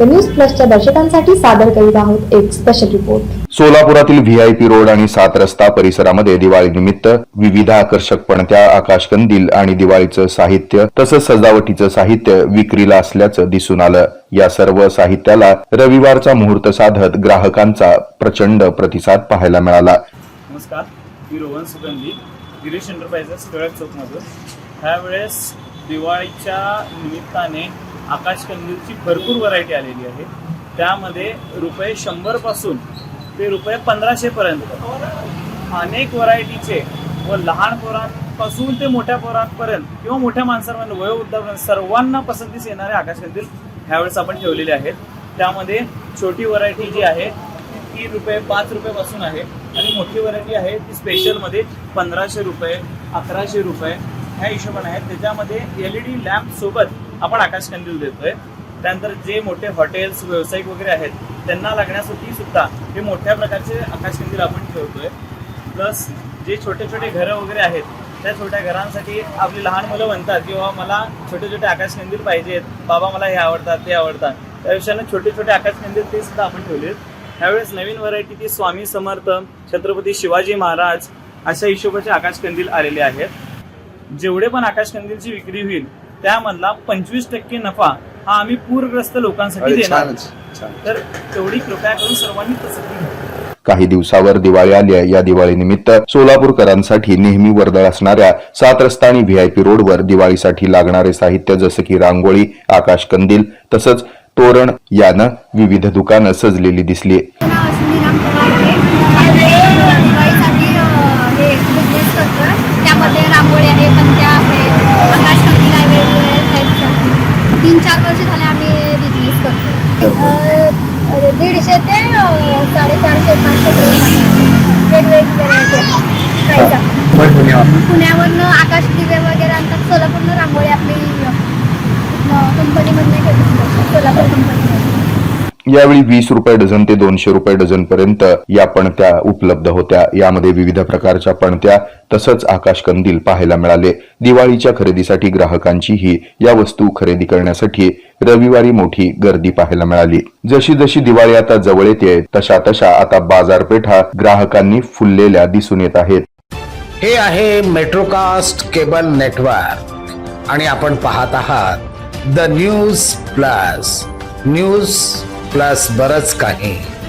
The news प्लसच्या दर्शकांसाठी सादर करीत आहोत एक स्पेशल रिपोर्ट सोलापुरातील व्हीआयपी रोड आणि सात रस्ता परिसरामध्ये दिवाळीनिमित्त विविध आकर्षक पणत्या आकाशकंदील आणि दिवाळीचं साहित्य तसंच सजावटीचं साहित्य विक्रीला असल्याचं दिसून आलं. या सर्व साहित्याला रविवारचा मुहूर्त साधत ग्राहकांचा प्रचंड प्रतिसाद पाहायला मिळाला. नमस्कार मी रोहन सुगंधी गिरीश एंटरप्राइजेस टिळक चौकमधून ह्यावेळेस दिवाळीच्या निमित्ताने आकाश कंदीलची भरपूर व्हरायटी आलेली आहे. त्यामध्ये रुपये शंभरपासून ते रुपये पंधराशेपर्यंत. अनेक व्हरायटीचे व लहान पोरांपासून ते मोठ्या पोरांपर्यंत किंवा मोठ्या माणसांपर्यंत वयोवृद्धापर्यंत सर्वांना पसंतीस येणारे आकाशकंदील ह्यावेळेस आपण ठेवलेले आहेत. त्यामध्ये छोटी व्हरायटी जी आहे ती रुपये पाच रुपयापासून आहे. आणि मोठी व्हरायटी आहे ती स्पेशलमध्ये पंधराशे रुपये अकराशे रुपये ह्या हिशोबाने आहेत. त्याच्यामध्ये एल ई डी लॅम्प सोबत आपण आकाश कंदील देतोय. त्यानंतर जे मोठे हॉटेल्स व्यावसायिक वगैरे आहेत त्यांना लागण्यासाठी सुद्धा हे मोठ्या प्रकारचे आकाश कंदील आपण ठेवतोय. प्लस जे छोटे छोटे घरं वगैरे आहेत त्या छोट्या घरांसाठी आपली लहान मुलं म्हणतात की बाबा मला छोटे छोटे आकाश कंदील पाहिजेत. बाबा मला हे आवडतात ते आवडतात. त्या विषयानं छोटे छोटे आकाश कंदील ते सुद्धा आपण ठेवलेत. ह्यावेळेस नवीन व्हरायटी ती स्वामी समर्थ छत्रपती शिवाजी महाराज अशा हिशोबाचे आकाशकंदील आलेले आहेत. जेवढे पण आकाशकंदीलची विक्री होईल त्यामधला पंचवीस टक्के नफा हा आम्ही पूरग्रस्त लोकांसाठी देणार तर तेवढी कृपया करून सर्वांनी घ्या. काही दिवसावर दिवाळी आली आहे. या दिवाळीनिमित्त सोलापूरकरांसाठी नेहमी वर्दळ असणाऱ्या सात रस्ता आणि व्हीआयपी रोडवर दिवाळीसाठी लागणारे साहित्य जसे की रांगोळी आकाश कंदील तसंच तोरण यानं विविध दुकानं सजलेली दिसली वर्ष झाले आम्ही बिझनेस करतो अ, दीडशे ते अ, साडेचारशे पाचशे पर्यंत वेगवेगळी व्हरायटी पुण्यावरनं आकाश दिवे यावेळी वीस रुपये डझन ते दोनशे रुपये डझन पर्यंत या पणत्या उपलब्ध होत्या. यामध्ये विविध प्रकारच्या पणत्या तसंच आकाशकंदील पाहायला मिळाले. दिवाळीच्या खरेदीसाठी ग्राहकांचीही या वस्तू खरेदी करण्यासाठी रविवारी मोठी गर्दी पाहायला मिळाली. जशी जशी दिवाळी आता जवळ येते तशा तशा आता बाजारपेठा ग्राहकांनी फुललेल्या दिसून येत आहेत. हे आहे मेट्रोकास्ट केबल नेटवर्क आणि आपण पाहत आहात the news plus news plus बरच काही.